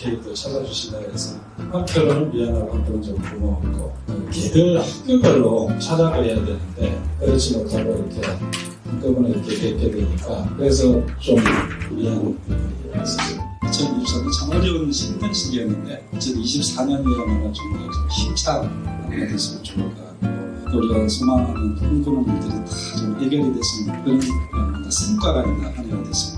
케이크도 찾아주신다 해서 학교는 미안하고 학교는 좀 고마웠고 길을 학교별로 찾아가야 되는데 그렇지 못하고 이렇게 한꺼번에 이렇게 뵙게 되니까 그래서 좀 미안한 부분이 있었어요. 2024년 참 어려운 힘든 시기였는데 2024년이야말로 정말 좀 힘찬 한 해가 됐으면 좋을 것 같고 우리가 소망하는 꿈꾸는 일들이 다 좀 해결이 됐으면 그런 뭔가 성과가 있는 한 해가 됐으면 좋겠습니다.